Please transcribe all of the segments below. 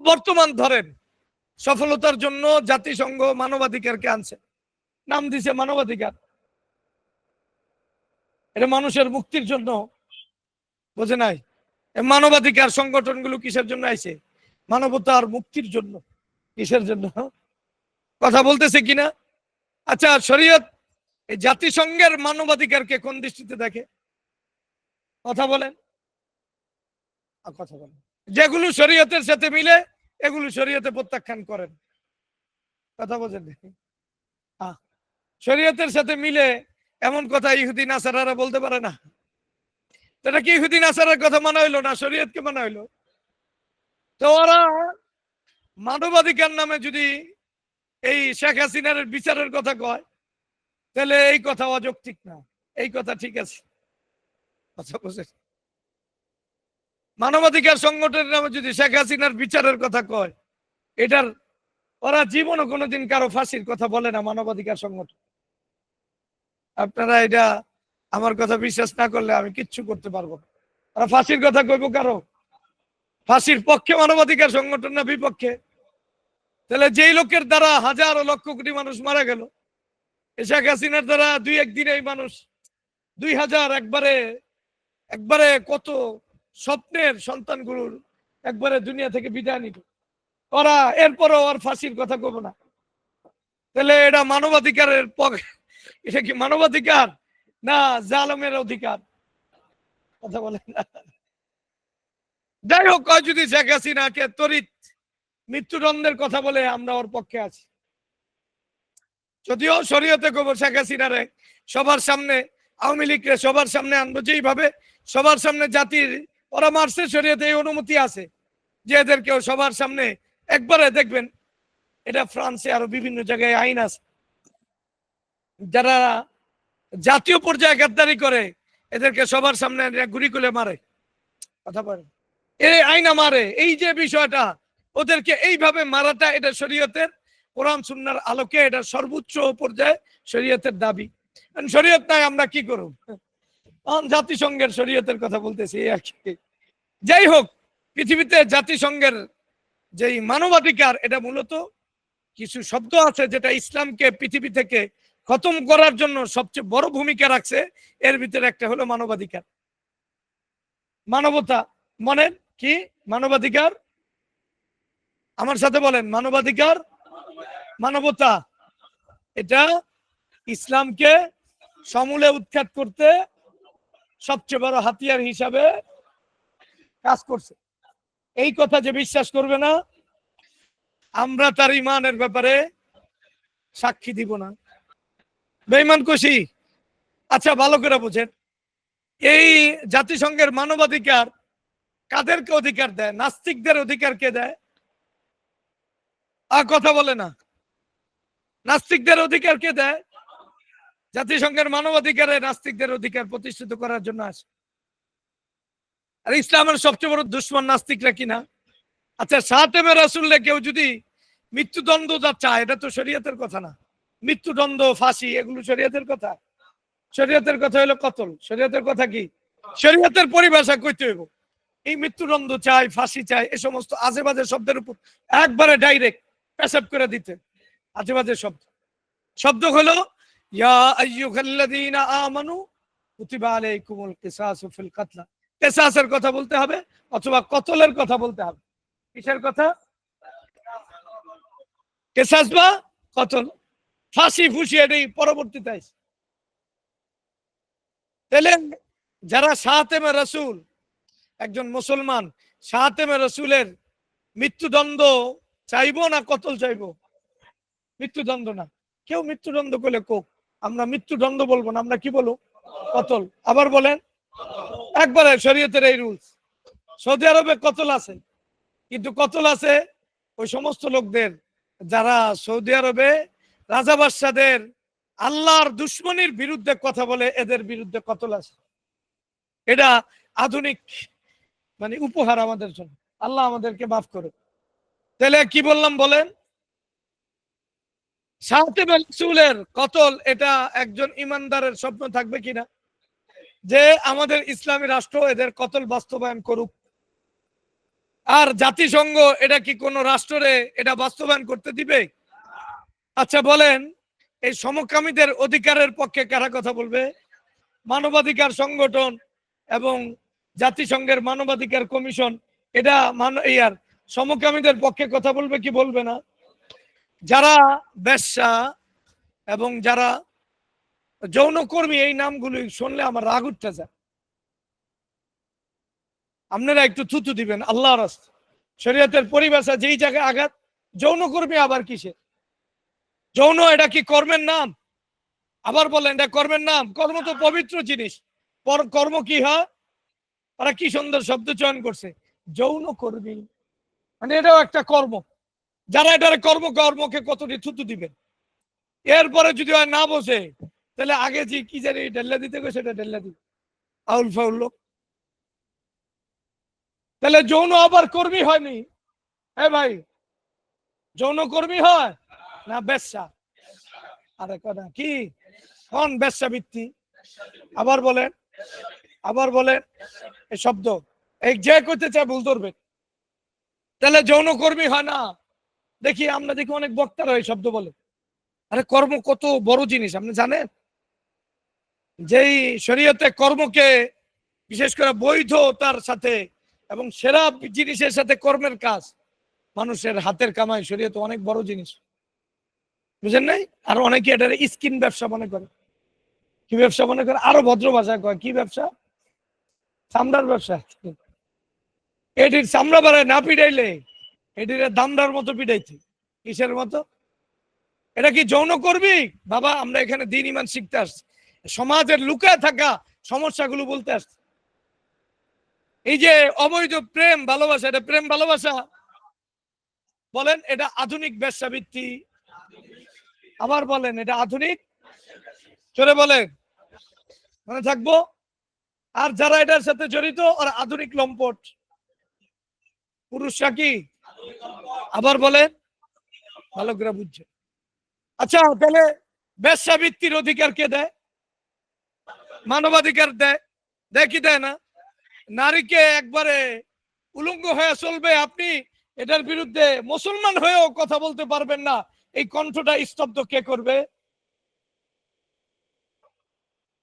বর্তমান ধরেন, সফলতার জন্য জাতিসংঘ মানবাধিকারকে আনছে। নাম দিছে মানবাধিকার। এটা মানুষের মুক্তির জন্য, বোঝে নাই? মানবাধিকার সংগঠনগুলো কিসের জন্য আইছে? মানবতার মুক্তির জন্য। কিসের জন্য? কথা বলতেছে কিনা? আচ্ছা শরীয়ত, এই জাতিসংঘের মানবাধিকারকে কোন দৃষ্টিতে দেখে? কথা বলেন। কথা বলেন। যেগুলো শরীয়তের সাথে মিলে, এগুলো শরীয়তে প্রত্যাখ্যান করেন। কথা বোঝেন শরীয়তের সাথে মিলে এমন কথা ইহুদি নাসারারা বলতে পারে না। এটা কি ইহুদি নাসারার কথা মানা হইল না শরীয়তকে মানা হইল? তো ওরা মানবাধিকার নামে যদি এই শেখ হাসিনার বিচারের কথা কয়, তাহলে এই কথা অযৌক্তিক না। এই কথা ঠিক আছে। কথা বুঝেন মানবাধিকার সংগঠনের নামে যদি শেখ হাসিনার বিচারের কথা কয়, এটার ওরা জীবনও কোনোদিন কারও ফাঁসির কথা বলে না মানবাধিকার সংগঠন। আপনারা এটা আমার কথা বিশ্বাস না করলে আমি কিচ্ছু করতে পারব ওরা ফাঁসির কথা কইব কারও? ফাঁসির পক্ষে মানবাধিকার সংগঠন না বিপক্ষে? তাহলে যেই লোকের দ্বারা হাজার লক্ষ কোটি মানুষ মারা গেল শেখ হাসিনার দ্বারা দুই একদিন মানুষ দুই হাজার একবারে একবারে কত স্বপ্নের সন্তানগুলোর একবারে দুনিয়া থেকে বিদায় নিল ওরা এরপরও ওর ফাঁসির কথা কব না। তাহলে এটা মানবাধিকারের এটা কি মানবাধিকার না জালমের অধিকার? কথা বলেন না। যাই হোক যদি শেখ হাসিনাকে তরিত মৃত্যুদণ্ডের কথা বলে আমরা ওর পক্ষে আছি। যদিও শরীয়তে কব শেখ হাসিনারে সবার সামনে, আওয়ামী লীগকে সবার সামনে আনব। যেইভাবে সবার সামনে জাতির ওরা মারছে শরীয়তে এই অনুমতি আছে। যে এদেরকেও সবার সামনে একবারে দেখবেন, এটা ফ্রান্সে আরও বিভিন্ন জায়গায় আইন আছে। যারা জাতীয় পর্যায়ে গাদ্দারি করে, এদেরকে সবার সামনে গুলি করে মারে। কথা বলে এই আইনা মারে এই যে বিষয়টা, ওদেরকে এইভাবে মারাটা এটা শরীয়তের, কোরআন সুন্নার আলোকে এটা সর্বোচ্চ পর্যায়ে শরীয়তের দাবি। শরীয়ত নাই, আমরা কি করব? জাতিসংঘের শরীয়তের কথা বলতেছি যাই হোক, পৃথিবীতে জাতিসংঘের যেই মানবাধিকার, এটা মূলত কিছু শব্দ আছে যেটা ইসলামকে পৃথিবী থেকে খতম করার জন্য সবচেয়ে বড় ভূমিকা রাখছে। এর ভিতরে একটা হলো মানবাধিকার। মানবতা মনে কি? মানবাধিকার? আমার সাথে বলেন, মানবাধিকার? মানবতা। এটা ইসলামকে সমূলে উৎখাত করতে সবচেয়ে বড় হাতিয়ার হিসাবে কাজ করছে। এই কথা যে বিশ্বাস করবে না, আমরা তার ইমানের ব্যাপারে সাক্ষী দিব না। বেইমান খুশি? আচ্ছা ভালো করে বোঝেন। এই জাতিসংঘের মানবাধিকার কাদেরকে অধিকার দেয়? নাস্তিকদের অধিকার কে দেয়? আর কথা বলে না। নাস্তিকদের অধিকার কে দেয়? জাতিসংঘের মানবাধিকারে নাস্তিকদের অধিকার প্রতিষ্ঠিত করার জন্য আসে আর ইসলামের সবচেয়ে বড় দুশ্মন নাস্তিকরা কিনা? আচ্ছা সাতেমে রাসুল্লে কেউ যদি মৃত্যুদণ্ড যা চায়, এটা তো শরীয়তের কথা না। মৃত্যুদণ্ড, ফাঁসি, এগুলো শরীয়তের কথা। শরীয়তের কথা হলো কতল। শরীয়তের কথা কি? শরীয়তের পরিভাষা কইতে হইব। এই মৃত্যুদণ্ড চাই, ফাঁসি চাই, এ সমস্ত আজে বাজে শব্দের উপর একবারে ডাইরেক্ট পেশাব করে দিতে। আজে বাজে শব্দ। শব্দ হলো কেসাসের কথা বলতে হবে অথবা কতলের কথা বলতে হবে? কিসের কথা? কেসাস বা কতল? ফাঁসি ফুসি এটাই পরবর্তীতে যারা সাহাতেমে রসুল, একজন মুসলমান সাহাতেমে রসুলের মৃত্যুদণ্ড চাইব না কতল চাইব? মৃত্যুদণ্ড না। কেউ মৃত্যুদণ্ড করলে কোক? আমরা মৃত্যুদণ্ড বলব না, আমরা কি বলব? কতল। আবার বলেন, একবারে শরীয়তের এই রুলস সৌদি আরবে কতল আছে? কিন্তু কতল আছে ওই সমস্ত লোকদের, যারা সৌদি আরবে রাজা বাদশাদের আল্লাহর দুশ্মনির বিরুদ্ধে কথা বলে, এদের বিরুদ্ধে কতল আছে? এটা আধুনিক মানে উপহার আমাদের জন্য। আল্লাহ আমাদেরকে মাফ করে তাহলে কি বললাম বলেন? সাহেব কতল, এটা একজন ইমানদারের স্বপ্ন থাকবে কিনা? যে আমাদের ইসলামী রাষ্ট্র এদের কতল বাস্তবায়ন করুক। আর জাতিসংঘ এটা কি কোনো রাষ্ট্রে এটা বাস্তবায়ন করতে দিবে? আচ্ছা বলেন, এই সমকামীদের অধিকারের পক্ষে কারা কথা বলবে? মানবাধিকার সংগঠন এবং জাতিসংঘের মানবাধিকার কমিশন, এটা মান, ইয়ার, সমকামীদের পক্ষে কথা বলবে কি বলবে না? যারা বেশ্যা এবং যারা যৌনকর্মী, এই নামগুলি শুনলে আমার রাগ উঠতে যায়। আপনারা একটু থুতু দিবেন আল্লাহ রাস্ত শরীয়তের পরিভাষা, যেই জায়গায় আঘাত, যৌনকর্মী আবার কিসে? যৌন, এটা কি কর্মের নাম? আবার বলেন, এটা কর্মের নাম। কর্ম তো পবিত্র জিনিস। পর- কর্ম কি হয়? ওরা কি সুন্দর শব্দ চয়ন করছে? যৌন কর্মী মানে এটাও একটা কর্ম। যারা এটার কর্ম কর্মকে কতটি থুতু দিবেন? এরপরে যদি হয় না বসে, তাহলে আগে যে কি জানি ঢেল্লা দিতে গো, সেটা ঢেল্লা দিবে আউল ফাউল লোক। তাহলে যৌন আবার কর্মী হয়নি? হ্যাঁ ভাই, যৌন কর্মী হয় না বেশ্যা? আরে কথা কি? কোন বেশ্যা বৃত্তি? আবার বলেন আবার বলেন, এই শব্দ। এই যে করতে চায় ভুল ধরবে। তাহলে যৌন কর্মী হয় না? দেখি আমরা দেখি অনেক বক্তারা এই শব্দ বলে। আরে কর্ম কত বড় জিনিস, আপনি জানেন? যেই শরীয়তে কর্মকে বিশেষ করে বৈধতার সাথে এবং সেরা জিনিসের সাথে কর্মের কাজ, মানুষের হাতের কামাই শরীয়ত অনেক বড় জিনিস। বুঝেন নাই? আর অনেকে এটার স্কিন ব্যবসা মনে করে। কি ব্যবসা মনে করে? আরও ভদ্র ভাষায় কয়, কি ব্যবসা? চামড়ার ব্যবসা। এটির চামড়া বাড়ায় না পিটাইলে এটির দামদার মতো পিটাইতে কিসের মতো? এটা কি যৌন করবি বাবা, আমরা এখানে দিন ইমান শিখতে আসছি। সমাজের লুকায় থাকা সমস্যাগুলো বলতে আসছি। এই যে অবৈধ প্রেম ভালোবাসা, এটা প্রেম ভালোবাসা? বলেন, এটা আধুনিক ব্যবসাবৃত্তি আবার বলেন, এটা আধুনিক? চলে বলেন। মনে থাকব? আর যারা এটার সাথে জড়িত আর আধুনিক লম্পট। পুরুষরা কি আবার বলেন। ভালো করে বুঝছে আচ্ছা তাহলে ব্যবসাবৃত্তির অধিকার কে দেয়? মানবাধিকার দেয়? দেয় কি দেয় না? নারীকে একবারে উলঙ্গ হয়ে চলবে, আপনি এটার বিরুদ্ধে মুসলমান হয়েও কথা বলতে পারবেন না। এই কণ্ঠটা স্তব্ধ কে করবে?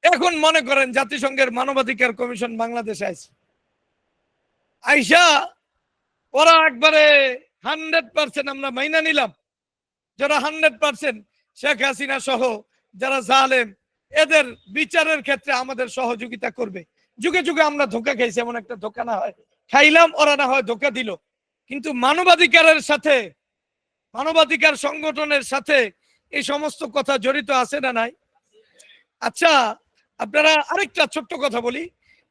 এখন মনে করেন জাতিসংঘের মানবাধিকার কমিশন বাংলাদেশে আইসা ওরা একবারে হান্ড্রেড পার্সেন্ট আমরা মাইনা নিলাম। যারা হান্ড্রেড পার্সেন্ট শেখ হাসিনা সহ যারা জালেম, এদের বিচারের ক্ষেত্রে আমাদের সহযোগিতা করবে। যুগে যুগে আমরা ধোকা খাইছি, এমন একটা ধোকা না হয়। খাইলাম, ওরা না হয় ধোকা দিল। কিন্তু মানবাধিকারের সাথে, মানবাধিকার সংগঠনের সাথে এই সমস্ত কথা জড়িত আছে না নাই? আচ্ছা আপনারা আরেকটা ছোট্ট কথা বলি।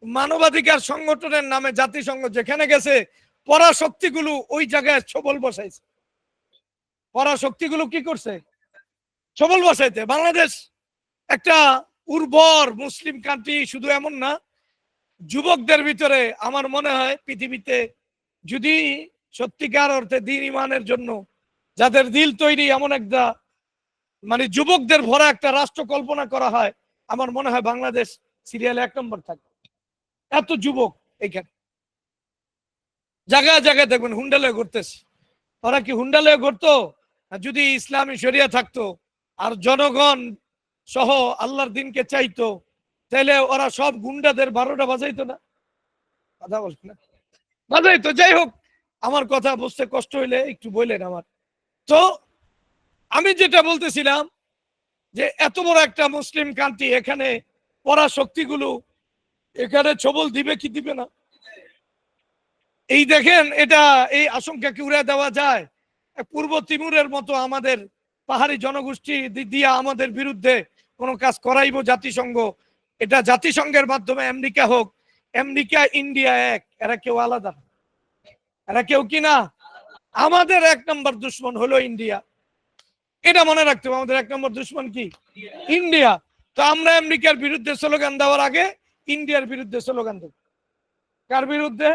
মানবাধিকার সংগঠনের নামে জাতিসংঘ যেখানে গেছে পরাশক্তিগুলো ওই জায়গায় ছবল বসাইছে। পরাশক্তিগুলো কি করছে? ছবল বসাইতে বাংলাদেশ একটা উর্বর মুসলিম কান্ট্রি শুধু এমন না, যুবকদের ভিতরে আমার মনে হয় পৃথিবীতে যদি সত্যিকার অর্থে দিন ইমানের জন্য যাদের দিল তৈরি এমন একটা মানে যুবকদের ভরা একটা রাষ্ট্র কল্পনা করা হয়, আমার মনে হয় বাংলাদেশ সিরিয়ালে এক নম্বর থাকবে। এত যুবক এখানে। জায়গায় জায়গায় দেখবেন হুন্ডালয়ে ঘুরতেছে। ওরা কি হুন্ডালয়ে ঘুরতো? যদি ইসলামী শরিয়া থাকতো, আর জনগণ সহ আল্লাহর দিনকে চাইতো, তাহলে ওরা সব গুন্ডাদের বারোটা বাজাইতো না? কথা বলছে না। বাজাইতো, যাই হোক, আমার কথা বুঝতে কষ্ট হইলে একটু বললেন আমার। তো আমি যেটা বলতেছিলাম যে এত বড় একটা মুসলিম কান্ট্রি, এখানে পড়া শক্তিগুলো এখানে ছবল দিবে কি দিবে না? এই দেখেন, এটা এই আশঙ্কা কি উড়ে দেওয়া যায়? পূর্ব তিমুরের মতো আমাদের পাহাড়ি জনগোষ্ঠী দিয়া আমাদের বিরুদ্ধে কোনো কাজ করাইবো জাতিসংঘ। এটা জাতিসংঘের মাধ্যমে আমেরিকা হোক, আমেরিকা, ইন্ডিয়া এক, এরা কেউ আলাদা। এরা কেউ কি না? আমাদের এক নম্বর দুশ্মন হলো ইন্ডিয়া। এটা মনে রাখতে হবে, আমাদের এক নম্বর দুশ্মন কি? ইন্ডিয়া। তো আমরা আমেরিকার বিরুদ্ধে স্লোগান দেওয়ার আগে ইন্ডিয়ার বিরুদ্ধে স্লোগান দেব। কার বিরুদ্ধে?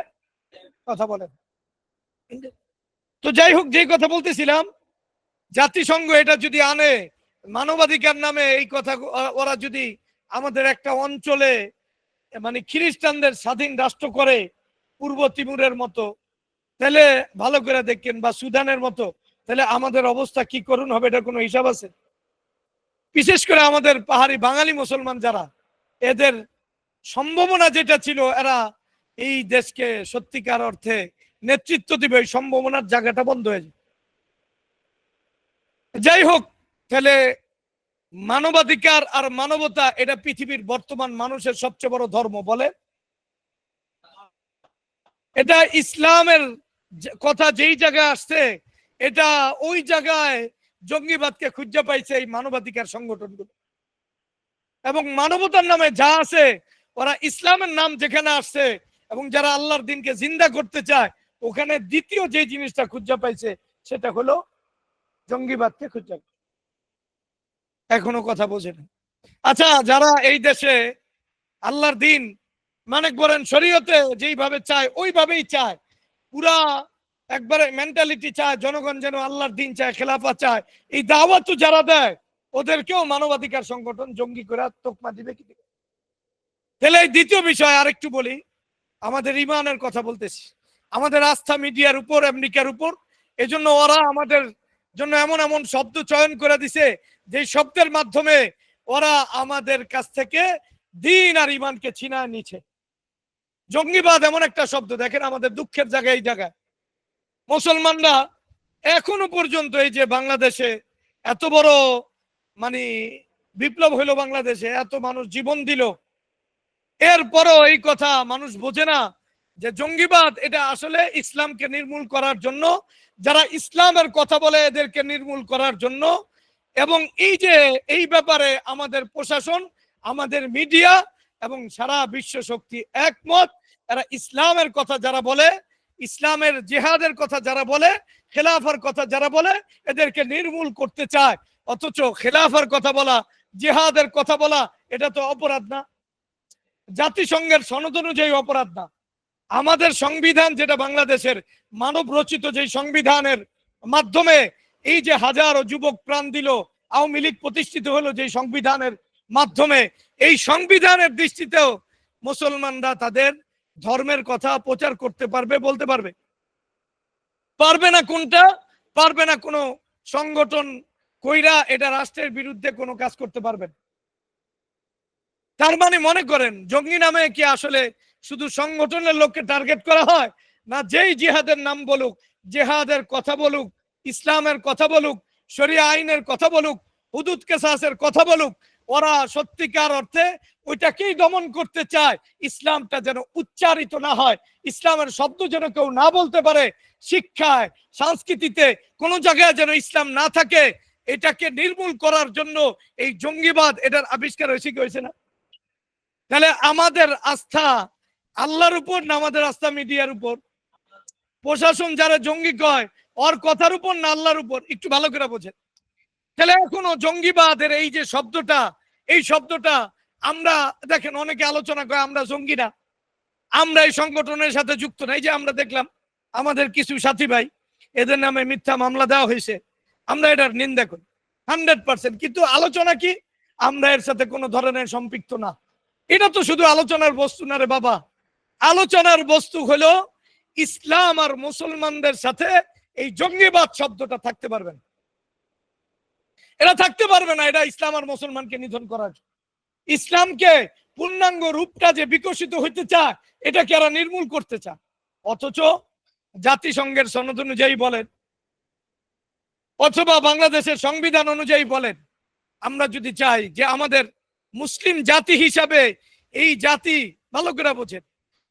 কথা বলেন। তো যাই হোক যে কথা বলতেছিলাম, জাতিসংঘ এটা যদি আনে, মানবাধিকার নামে এই কথা, ওরা যদি আমাদের একটা অঞ্চলে মানে খ্রিস্টানদের স্বাধীন রাষ্ট্র করে, পূর্ব তিমুরের মতো, তাহলে ভালো করে দেখেন, বা সুদানের মতো, তাহলে আমাদের অবস্থা কি করুন হবে এটা কোনো হিসাব আছে? বিশেষ করে আমাদের পাহাড়ি বাঙালি মুসলমান যারা, এদের সম্ভাবনা যেটা ছিল, এরা এই দেশকে সত্যিকার অর্থে নেতৃত্ব দিবে সম্ভাবনার জায়গাটা বন্ধ হয়ে যায় যাই হোক, তাহলে মানবাধিকার আর মানবতা, এটা পৃথিবীর বর্তমান মানুষের সবচেয়ে বড় ধর্ম, বলে? এটা ইসলামের কথা যেই জায়গায় আসছে, এটা ওই জায়গায় জঙ্গিবাদকে খুঁজে পাইছে এই মানবাধিকার সংগঠনগুলো। এবং মানবতার নামে যা আছে, ওরা ইসলামের নাম যেখানে আসছে এবং যারা আল্লাহর দিনকে জিন্দা করতে চায়, ওখানে দ্বিতীয় যে জিনিসটা খুঁজে পাইছে, সেটা হলো জঙ্গিবাদকে খুঁজে। এখনও কথা বোঝে না। আচ্ছা যারা এই দেশে আল্লাহর দিন মানে করেন, শরীয়তে যেইভাবে চায়, ওইভাবেই চায়। পুরা একবারে মেন্টালিটি চায়, জনগণ যেন আল্লাহর দিন চায় খেলাফা চায়। এই দাওয়াত যারা দেয়, ওদেরকেও মানবাধিকার সংগঠন জঙ্গি করে তোকমা দিবে কি তাহলে এই দ্বিতীয় বিষয় আরেকটু বলি। আমাদের ইমানের কথা বলতেছি। আমাদের আস্থা মিডিয়ার উপর, আমেরিকার উপর। এজন্য ওরা আমাদের জন্য এমন এমন শব্দ চয়ন করে দিছে যে শব্দের মাধ্যমে ওরা আমাদের কাছ থেকে দিন আর ইমানকে ছিনায় নিচ্ছে জঙ্গিবাদ এমন একটা শব্দ, দেখেন আমাদের দুঃখের জায়গায় এই জায়গায়। মুসলমানরা এখনও পর্যন্ত এই যে বাংলাদেশে এত বড় মানে বিপ্লব হইল বাংলাদেশে, এত মানুষ জীবন দিল এরপরও এই কথা মানুষ বোঝে না যে জঙ্গিবাদ এটা আসলে ইসলামকে নির্মূল করার জন্য, যারা ইসলামের কথা বলে এদেরকে নির্মূল করার জন্য। এবং এই যে, এই ব্যাপারে আমাদের প্রশাসন, আমাদের মিডিয়া এবং সারা বিশ্ব শক্তি একমত। এরা ইসলামের কথা যারা বলে, ইসলামের জেহাদের কথা যারা বলে, খেলাফার কথা যারা বলে, এদেরকে নির্মূল করতে চায়। অথচ খেলাফার কথা বলা, জেহাদের কথা বলা, এটা তো অপরাধ না। জাতিসংঘের সনদ অনুযায়ী অপরাধ না। আমাদের সংবিধান যেটা বাংলাদেশের মানব রচিত যে সংবিধানের মাধ্যমে এই যে হাজারো যুবক প্রাণ দিল, আওয়ামী লীগ প্রতিষ্ঠিত হলো যে সংবিধানের মাধ্যমে, এই সংবিধানের দৃষ্টিতেও মুসলমানরা তাদের ধর্মের কথা প্রচার করতে পারবে, বলতে পারবে। পারবে না কোনটা? পারবে না কোনো সংগঠন কইরা এটা রাষ্ট্রের বিরুদ্ধে কোনো কাজ করতে পারবেন তার মানে মনে করেন, জঙ্গি নামে কি আসলে শুধু সংগঠনের লোককে টার্গেট করা হয়? না, যেই জিহাদের নাম বলুক, জেহাদের কথা বলুক, ইসলামের কথা বলুক, শরিয়া আইনের কথা বলুক, হুদুদ কেসাসের কথা বলুক, ওরা সত্যিকার অর্থে ওইটাকেই দমন করতে চায়। ইসলামটা যেন উচ্চারিত না হয়, ইসলামের শব্দ যেন কেউ না বলতে পারে, শিক্ষায়, সংস্কৃতিতে কোন জায়গায় যেন ইসলাম না থাকে, এটাকে নির্মূল করার জন্য এই জঙ্গিবাদ এটার আবিষ্কার হয়েছে কি হয়েছে না? তাহলে আমাদের আস্থা আল্লাহর উপর না আমাদের আস্থা মিডিয়ার উপর? প্রশাসন যারা জঙ্গি কয়, ওর কথার উপর না আল্লাহর উপর? একটু ভালো করে বোঝেন। তাহলে এখনও জঙ্গিবাদের এই যে শব্দটা, এই শব্দটা আমরা, দেখেন অনেকে আলোচনা করে আমরা জঙ্গি না আমরা এই সংগঠনের সাথে যুক্ত না। এই যে আমরা দেখলাম, আমাদের কিছু সাথী ভাই, এদের নামে মিথ্যা মামলা দেওয়া হয়েছে। আমরা এটার নিন্দা করি। হান্ড্রেড পার্সেন্ট কিন্তু আলোচনা কি? আমরা এর সাথে কোনো ধরনের সম্পৃক্ত না। এটা তো শুধু আলোচনার বস্তু না রে বাবা। আলোচনার বস্তু হলো ইসলাম আর মুসলমানদের সাথে এই জঙ্গিবাদ শব্দটা থাকতে পারবে না। এরা থাকতে পারবে না এটা ইসলাম আর মুসলমানকে নিধন করার। ইসলামকে পূর্ণাঙ্গ রূপটা যে বিকশিত হইতে চায়, এটাকে এরা নির্মূল করতে চায়। অথচ জাতিসংঘের সনদ অনুযায়ী বলেন, অথবা বাংলাদেশের সংবিধান অনুযায়ী বলেন, আমরা যদি চাই যে আমাদের মুসলিম জাতি হিসাবে এই জাতি ভালো করে বোঝেন।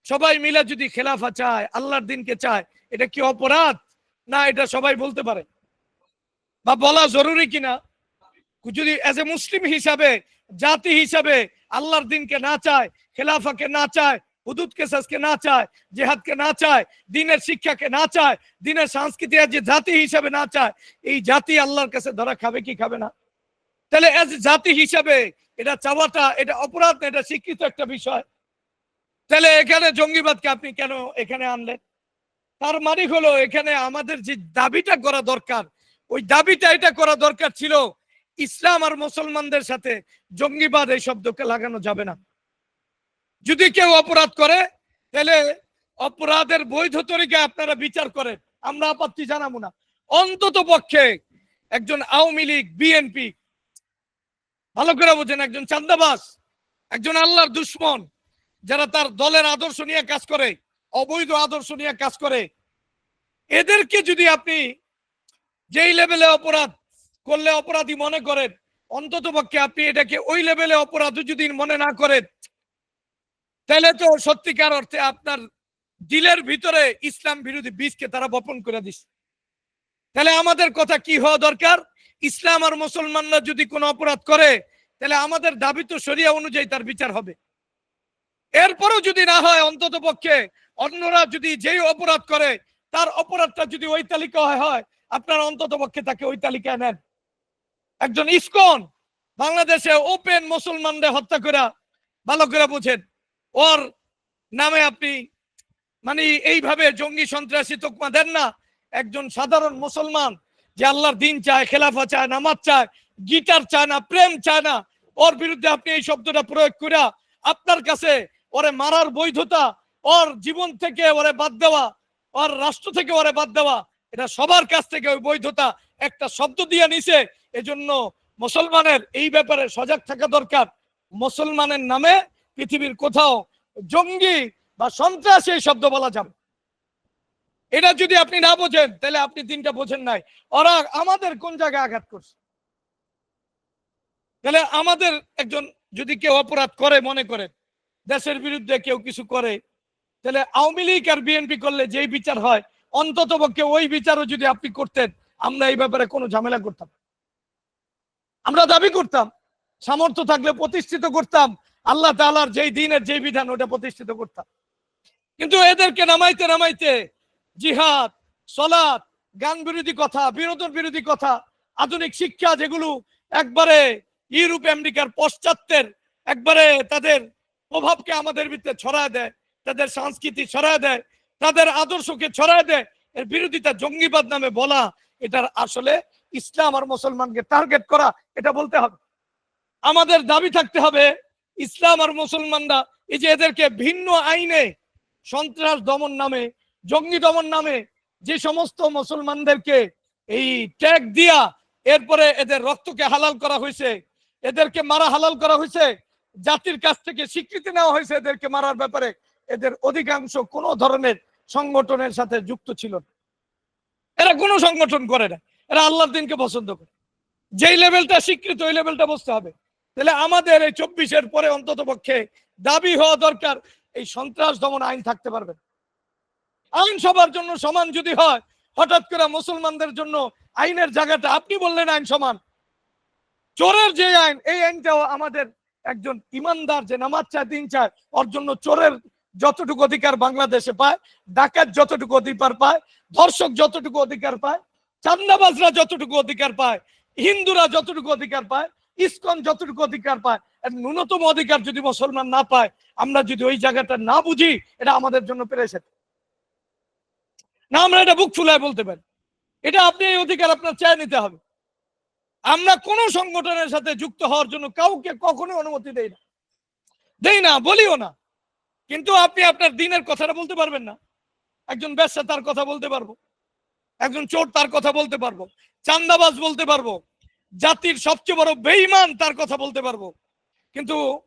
সবাই মিলে যদি খেলাফা চায়, আল্লাহর দিনকে চায়, এটা কি অপরাধ? না, এটা সবাই বলতে পারে। বা বলা জরুরি কিনা? যদি এজ এ মুসলিম হিসাবে, জাতি হিসাবে আল্লাহর দিনকে না চায়, খেলাফাকে না চায় হুদুদ কেসাসকে না চায়, জেহাদকে না চায়, দিনের শিক্ষাকে না চায়, দিনের সংস্কৃতি যে জাতি হিসাবে না চায়, এই জাতি আল্লাহর কাছে ধরা খাবে কি খাবে না? তাহলে এজ জাতি হিসাবে এটা চাওয়াটা, এটা অপরাধ না, এটা স্বীকৃত একটা বিষয়। তাহলে এখানে জঙ্গিবাদকে আপনি কেন এখানে আনলেন? তার মানে হলো এখানে আমাদের যে দাবিটা করা দরকার, ওই দাবিটা এটা করা দরকার ছিল ইসলাম আর মুসলমানদের সাথে জঙ্গিবাদ এই শব্দকে লাগানো যাবে না। যদি কেউ অপরাধ করে, তাহলে অপরাধের বৈধ তরিকায় আপনারা বিচার করেন। আমরা আপত্তি জানাব না। অন্তত পক্ষে একজন আওয়ামী লীগ, বিএনপি ভালো করে বোঝেন, একজন চান্দাবাস একজন আল্লাহর দুশ্মন, যারা তার দলের আদর্শ নিয়ে কাজ করে, অবৈধ আদর্শ নিয়ে কাজ করে। এদেরকে যদি আপনি যেই লেভেলে অপরাধ করলে অপরাধী মনে করেন অন্তত পক্ষে আপনি এটাকে ওই লেভেলে অপরাধ যদি মনে না করেন, তাহলে তো সত্যিকার অর্থে আপনার দিলের ভিতরে ইসলাম বিরোধী বীজকে তারা বপন করে দিচ্ছে। তাহলে আমাদের কথা কি হওয়া দরকার? ইসলাম আর মুসলমানরা যদি কোনো অপরাধ করে, তাহলে আমাদের দাবি তো সরিয়া অনুযায়ী তার বিচার হবে। এরপরও যদি না হয় অন্তত পক্ষে, অন্যরা যদি যেই অপরাধ করে, তার অপরাধটা যদি ওই তালিকায় হয় আপনার অন্তত পক্ষে তাকে ওই তালিকায় নেন। একজন ইসকন বাংলাদেশে ওপেন মুসলমানদের হত্যা করা ভালো করে বুঝেন। ওর নামে আপনি মানে এইভাবে জঙ্গি সন্ত্রাসী তোকমা দেন না। একজন সাধারণ মুসলমান যে আল্লাহর দিন চায় খেলাফা চায়, নামাজ চায়, গিটার চায় না, প্রেম চায় না, ওর বিরুদ্ধে আপনি এই শব্দটা প্রয়োগ করে আপনার কাছে ওরে মারার বৈধতা, ওর জীবন থেকে ওরে বাদ দেওয়া, ওর রাষ্ট্র থেকে ওরে বাদ দেওয়া, এটা সবার কাছ থেকে ওই বৈধতা একটা শব্দ দিয়ে নিছে। এজন্য মুসলমানের এই ব্যাপারে সজাগ থাকা দরকার। মুসলমানের নামে পৃথিবীর কোথাও জঙ্গি বা সন্ত্রাসী শব্দ বলা যাবে এটা যদি আপনি না বোঝেন, তাহলে আপনি দিনটা বোঝেন নাই। ওরা আমাদের কোন জায়গায় আঘাত করছে? তাহলে আমাদের একজন যদি কেউ অপরাধ করে মনে করে দেশের বিরুদ্ধে কেউ কিছু করে, তাহলে আওয়ামী লীগ আর বিএনপি করলে যেই বিচার হয়, অন্তত পক্ষে ওই বিচারও যদি আপনি করতেন, আমরা এই ব্যাপারে কোনো ঝামেলা করতাম আমরা দাবি করতাম, সামর্থ্য থাকলে প্রতিষ্ঠিত করতাম, আল্লাহ তালার যেই দিনের যেই বিধান, ওটা প্রতিষ্ঠিত করতাম। কিন্তু এদেরকে নামাইতে নামাইতে জিহাদ, সলাৎ গান বিরোধী কথা বিনোদন বিরোধী কথা, আধুনিক শিক্ষা যেগুলো একবারে ইউরোপ, আমেরিকার পশ্চাত্যের একবারে তাদের প্রভাবকে আমাদের ভিতরে ছড়ায় দেয়, তাদের সংস্কৃতি ছড়ায় দেয়, তাদের আদর্শকে ছড়ায় দেয়। এর বিরোধিতা জঙ্গিবাদ নামে বলা, এটার আসলে ইসলাম আর মুসলমানকে টার্গেট করা, এটা বলতে হবে। আমাদের দাবি থাকতে হবে, ইসলাম আর মুসলমানরা এই যে এদেরকে ভিন্ন আইনে সন্ত্রাস দমন নামে জঙ্গি দমন নামে যে সমস্ত মুসলমানদেরকে এই ট্যাগ দিয়া এরপরে এদের রক্তকে হালাল করা হয়েছে, এদেরকে মারা হালাল করা হয়েছে, জাতির কাছ থেকে স্বীকৃতি নেওয়া হয়েছে, এদেরকে মারার ব্যাপারে এদের অধিকাংশ কোনো ধরনের সংগঠনের সাথে যুক্ত ছিল না। এরা কোনো সংগঠন করে না, এরা আল্লাহর দিনকে পছন্দ করে। যেই লেভেলটা স্বীকৃত, ওই লেভেলটা বসতে হবে। তাহলে আমাদের এই চব্বিশের পরে অন্তত পক্ষে দাবি হওয়া দরকার, এই সন্ত্রাস দমন আইন থাকতে পারবে না। আইন সবার জন্য সমান যদি হয়, হঠাৎ করে মুসলমানদের জন্য আইনের জায়গাটা, আপনি বললেন আইন সমান। চোরের যে আইন, এই আইনটাও আমাদের একজন ইমানদার যে নামাজ চায়, দিন চায়, ওর জন্য চোরের যতটুকু অধিকার বাংলাদেশে পায়, ডাকাত যতটুকু অধিকার পায়, ধর্ষক যতটুকু অধিকার পায়, চান্দাবাজরা যতটুকু অধিকার পায়, হিন্দুরা যতটুকু অধিকার পায়, ইসকন যতটুকু অধিকার পায় ন্যূনতম অধিকার যদি মুসলমান না পায়, আমরা যদি ওই জায়গাটা না বুঝি, এটা আমাদের জন্য পেরেছে। না, আমরা এটা বুক ফুলায় বলতে পারি। এটা আপনি এই অধিকার আপনার চায় নিতে হবে। আমরা কোন সংগঠনের সাথে যুক্ত হওয়ার জন্য কাউকে কখনো অনুমতি দেই না। দেই না, বলিও না। কিন্তু আপনি আপনার দিনের কথাটা বলতে পারবেন না। একজন ব্যবসা তার কথা বলতে পারব। একজন চোর তার কথা বলতে পারব। চান্দাবাজ বলতে পারব। জাতির সবচেয়ে বড় বেইমান তার কথা বলতে পারব। কিন্তু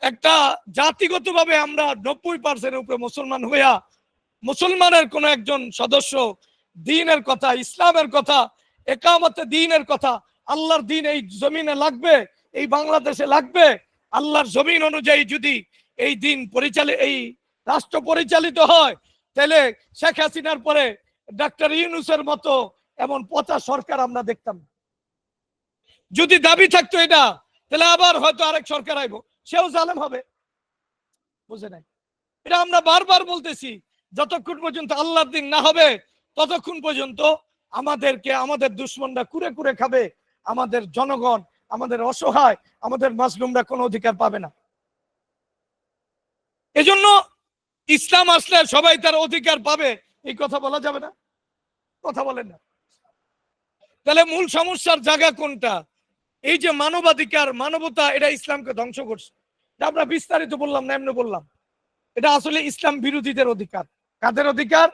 একটা জাতিগতভাবে আমরা নব্বই পার্সেন্টের উপরে মুসলমান হইয়া মুসলমানের কোন একজন সদস্য দিনের কথা, ইসলামের কথা, একামতে দিনের কথা, আল্লাহর দিন এই জমিনে লাগবে, এই বাংলাদেশে লাগবে, আল্লাহর জমিন অনুযায়ী যদি এই দিন পরিচালিত এই রাষ্ট্র পরিচালিত হয়, তাহলে শেখ হাসিনার পরে ডাক্তার ইউনুসের মতো এমন পচা সরকার আমরা দেখতাম। যদি দাবি থাকতো এটা, তাহলে আবার হয়তো আরেক সরকার আইব। সেও জালেম হবে। বুঝে নাই? এটা আমরা বারবার বলতেছি। যতক্ষণ পর্যন্ত আল্লাহর দিন না হবে, ততক্ষণ পর্যন্ত আমাদেরকে, আমাদের দুশ্মনরা কুরে কুরে খাবে, আমাদের জনগণ, আমাদের অসহায়, আমাদের মাসলুমরা কোনো অধিকার পাবে না। এজন্য ইসলাম আসলে সবাই তার অধিকার পাবে। এই কথা বলা যাবে না। কথা বলেন না। তাহলে মূল সমস্যার জায়গা কোনটা? এই যে মানবাধিকার, মানবতা, এটা ইসলামকে ধ্বংস করছে। আমরা বিস্তারিত বললাম না, এমনি বললাম। এটা আসলে ইসলাম বিরোধীদের অধিকার। কাদের অধিকার?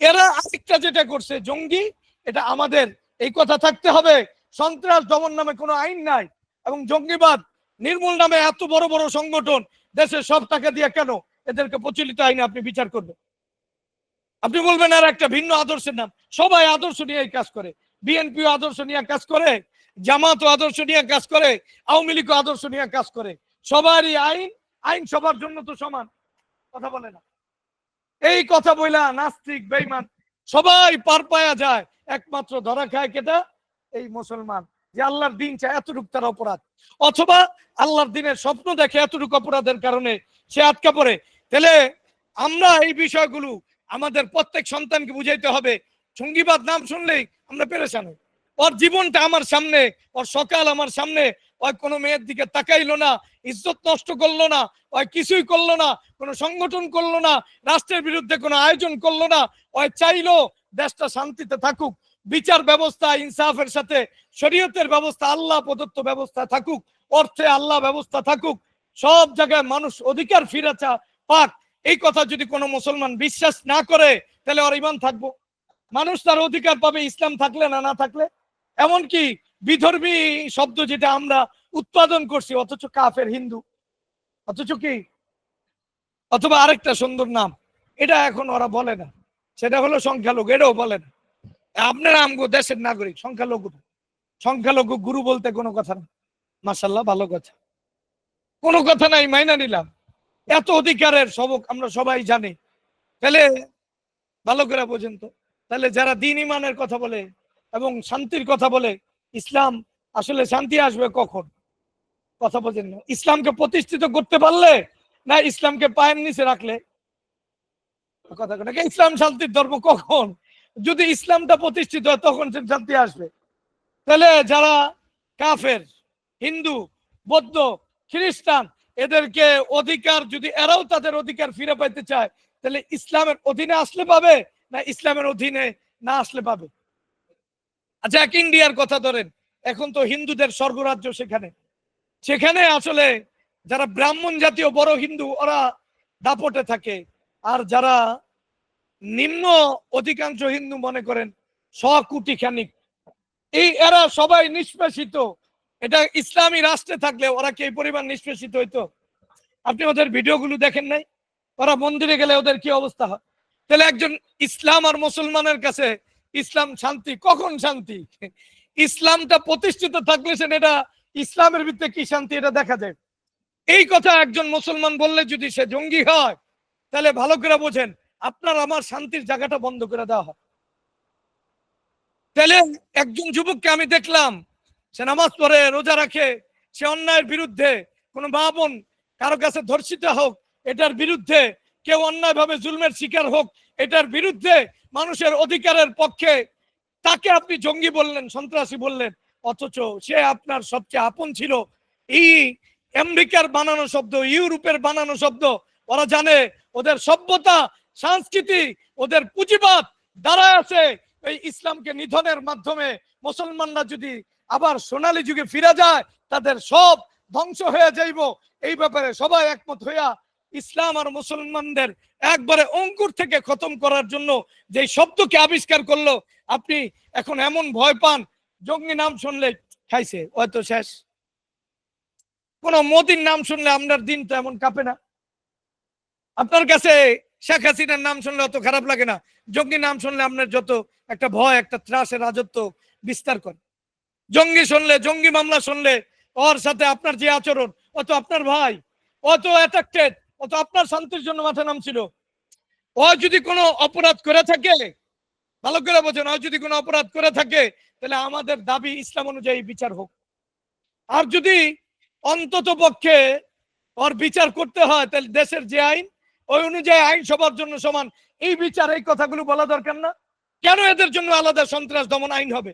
এরা আরেকটা যেটা করছে, জঙ্গি, এটা আমাদের। এই কথা থাকতে হবে, সন্ত্রাস দমন নামে কোনো আইন নাই এবং জঙ্গিবাদ নির্মূল নামে এত বড় বড় সংগঠন দেশের সব টাকা দিয়ে কেন? এদেরকে প্রচলিত আইনে আপনি বিচার করবেন। আপনি বলবেন আর একটা ভিন্ন আদর্শের নাম। সবাই আদর্শ নিয়ে কাজ করে। বিএনপিও আদর্শ নিয়ে কাজ করে, জামাতও আদর্শ নিয়ে কাজ করে, আওয়ামী লীগও আদর্শ নিয়ে কাজ করে। সবারই আইন আইন সবার জন্য তো সমান। কথা বলে না। এই কথা বইলা নাস্তিক বেইমান সবাই পার পায়া যায়। একমাত্র ধরা খায় কেটা? এই মুসলমান, যে আল্লাহর দিন চায় এতটুক তার অপরাধ। অথবা আল্লাহর দিনের স্বপ্ন দেখে এতটুকু অপরাধের কারণে সে আটকা পড়ে। তাহলে আমরা এই বিষয়গুলো আমাদের প্রত্যেক সন্তানকে বুঝাইতে হবে। সঙ্গীবাদ নাম শুনলেই আমরা পেরেছান। ওর জীবনটা আমার সামনে, ওর সকাল আমার সামনে ওই কোনো মেয়ের দিকে তাকাইলো না, ইজ্জত নষ্ট করল না, ওই কিছুই করল না, কোনো সংগঠন করল না, রাষ্ট্রের বিরুদ্ধে কোনো আয়োজন করল না, ওই চাইলো দেশটা শান্তিতে থাকুক, বিচার ব্যবস্থা, ইনসাফের সাথে, শরীয়তের ব্যবস্থা, আল্লাহ প্রদত্ত ব্যবস্থা থাকুক, অর্থে আল্লাহ ব্যবস্থা থাকুক, সব জায়গায় মানুষ অধিকার ফিরে চা পাক। এই কথা যদি কোনো মুসলমান বিশ্বাস না করে, তাহলে ওর ইমান থাকব। মানুষ তার অধিকার পাবে, ইসলাম থাকলে না না থাকলে? এমনকি বিধর্মী শব্দ যেটা আমরা উৎপাদন করছি, অথচ কাফের হিন্দু। অথচ কি? অথবা আরেকটা সুন্দর নাম, এটা এখন ওরা বলে না। সেটা হলো সংখ্যালঘু, এটাও বলে না। আপনারা আমগো দেশের নাগরিক, সংখ্যালঘু সংখ্যালঘু গুরু বলতে কোনো কথা না। মাসাল্লাহ ভালো কথা। কোনো কথা নাই, মাইনা নিলাম। এত অধিকারের সবক আমরা সবাই জানি। তাহলে ভালো করে বোঝেন তো। তাহলে যারা দিন ইমানের কথা বলে এবং শান্তির কথা বলে ইসলাম আসলে শান্তি আসবে কখন? কথা বোঝেন না। ইসলামকে প্রতিষ্ঠিত করতে পারলে না ইসলামকে পায়ের নিচে রাখলে? কথা ইসলাম শান্তির ধর্ম কখন? যদি ইসলামটা প্রতিষ্ঠিত হয়, তখন সে শান্তি আসবে। তাহলে যারা কাফের, হিন্দু, বৌদ্ধ, খ্রিস্টান, এদেরকে অধিকার যদি এরাও তাদের অধিকার ফিরে পাইতে চায়, তাহলে ইসলামের অধীনে আসলে পাবে না ইসলামের অধীনে না আসলে পাবে? আচ্ছা এক ইন্ডিয়ার কথা ধরেন। এখন তো হিন্দুদের স্বর্গরাজ্য সেখানে। সেখানে আসলে যারা ব্রাহ্মণ জাতীয় বড় হিন্দু, ওরা দাপটে থাকে। আর যারা নিম্ন অধিকাংশ হিন্দু মনে করেন স্বকুটি খানিক এই এরা সবাই নিষ্পেষিত। এটা ইসলামী রাষ্ট্রে থাকলে ওরা কি পরিমাণ নিষ্পেষিত হইতো? আপনি ওদের ভিডিওগুলো দেখেন নাই? ওরা মন্দিরে গেলে ওদের কি অবস্থা হয়? তাহলে একজন ইসলাম আর মুসলমানের কাছে ইসলাম শান্তি, কখন শান্তি? ইসলামটা প্রতিষ্ঠিত থাকলে সে এটা ইসলামের ভিত্তিতে কি শান্তি, এটা দেখা যায়। এই কথা একজন মুসলমান বললে যদি সে জঙ্গি হয়, তাহলে ভালো করে বোঝেন, আপনার আমার শান্তির জায়গাটা বন্ধ করে দেওয়া হয়। তাহলে একজন যুবককে আমি দেখলাম, সে নামাজ পড়ে, রোজা রাখে, সে অন্যায়ের বিরুদ্ধে, কোনো মা বোন কারও কাছে ধর্ষিত হোক, এটার বিরুদ্ধে কেউ অন্যায় ভাবে জুলমের শিকার হোক, এটার বিরুদ্ধে মানুষের অধিকারের পক্ষে তাকে আপনি জঙ্গি বললেন, সন্ত্রাসী বললেন, অথচ সে আপনার সবচেয়ে আপন ছিল। এই আমেরিকার বানানো শব্দ, ইউরোপের বানানো শব্দ, ওরা জানে ওদের সভ্যতা, সংস্কৃতি, ওদের পুঁজিবাদ দাঁড়ায় আছে। এই ইসলামকে নিধনের মাধ্যমে মুসলমানরা যদি আবার সোনালী যুগে ফিরে যায়, তাদের সব ধ্বংস হয়ে যাইব। এই ব্যাপারে সবাই একমত হইয়া ইসলাম আর মুসলমানদের একবারে অঙ্কুর থেকে খতম করার জন্য যে শব্দকে আবিষ্কার করল, আপনি এখন এমন ভয় পান, জঙ্গি নাম শুনলে খাইছে হয়তো শেষ। কোন মোদির নাম শুনলে আপনার দিন তো এমন কাঁপে না। আপনার কাছে শেখ হাসিনার নাম শুনলে অত খারাপ লাগে না, জঙ্গি নাম শুনলে আপনার যত একটা ভয়, একটা ত্রাসের রাজত্ব বিস্তার করে। জঙ্গি শুনলে, জঙ্গি মামলা শুনলে, ওর সাথে আপনার যে আচরণ অত আপনার ভাই অত অ্যাট্রাক্টেড অত আপনার শান্তির জন্য মাথা নামছিল। ও যদি কোনো অপরাধ করে থাকে, ভালো করে বোঝেন ও যদি কোনো অপরাধ করে থাকে, তাহলে আমাদের দাবি ইসলাম অনুযায়ী বিচার হোক। আর যদি অন্তত পক্ষে ওর বিচার করতে হয়, তাহলে দেশের যে আইন, ওই অনুযায়ী আইন সবার জন্য সমান। এই বিচার, এই কথাগুলো বলা দরকার না। কেন এদের জন্য আলাদা সন্ত্রাস দমন আইন হবে?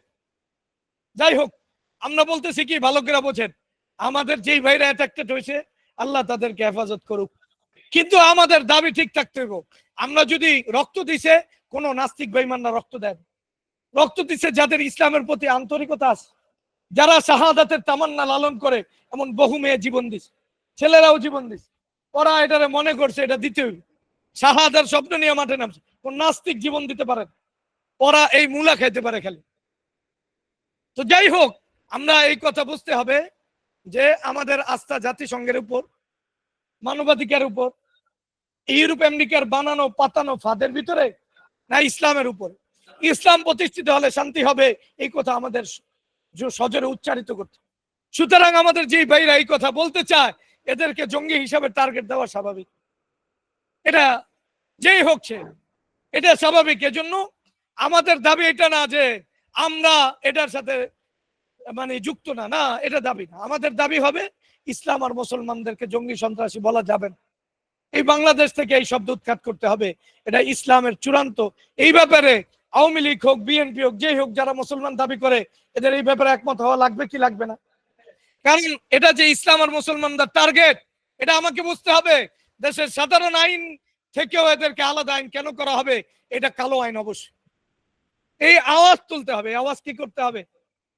যাই হোক, আমরা বলতেছি কি, ভালো করে বোঝেন। আমাদের যেই ভাইরা অ্যাট্রাক্টেড হয়েছে, আল্লাহ তাদেরকে হেফাজত করুক। কিন্তু আমাদের দাবি ঠিক থাকতে হবে আমরা যদি রক্ত দিছে, কোন নাস্তিক বেইমানরা রক্ত দেন। রক্ত দিছে যাদের ইসলামের প্রতি আন্তরিকতা আছে। যারা শাহাদাতের তামান্না লালন করে, এমন বহু মেয়ে জীবন দিছে। ছেলেরাও জীবন দিছে। ওরা এটারে মনে করছে, এটা দিতে হইবে। শাহাদার স্বপ্ন নিয়ে মাঠে নামছে। কোন নাস্তিক জীবন দিতে পারে। ওরা এই মূলা খাইতে পারে খালি। তো যাই হোক, আমরা এই কথা বুঝতে হবে যে আমাদের আস্থা জাতিসংঘের উপর মানবাধিকার উপর ইউরোপ আমেরিকার বানানো, পাতানো, ফাঁদের ভিতরে, না ইসলামের উপর? ইসলাম প্রতিষ্ঠিত হলে শান্তি হবে, এই কথা আমাদের সজোরে উচ্চারিত করতে। সুতরাং আমাদের যে ভাইরা এই কথা বলতে চায়, এদেরকে জঙ্গি হিসাবে টার্গেট দেওয়া স্বাভাবিক। এটা যেই হোক এটা স্বাভাবিক। এজন্য আমাদের দাবি এটা না যে আমরা এটার সাথে মানে যুক্ত না না, এটা দাবি না। আমাদের দাবি হবে ইসলাম আর মুসলমানদেরকে জঙ্গি সন্ত্রাসী বলা যাবে না। এই বাংলাদেশ থেকে এই শব্দ উৎখাত করতে হবে। এটা ইসলামের চূড়ান্ত। এই ব্যাপারে আওয়ামী লীগ হোক, বিএনপি হোক, যেই হোক, যারা মুসলমান দাবি করে, এদের এই ব্যাপারে একমত হওয়া লাগবে কি লাগবে না? কারণ এটা যে ইসলাম আর মুসলমানদের টার্গেট, এটা আমাকে বুঝতে হবে। দেশের সাধারণ আইন থেকেও এদেরকে আলাদা আইন কেন করা হবে? এটা কালো আইন অবশ্যই। এই আওয়াজ তুলতে হবে। আওয়াজ কি করতে হবে?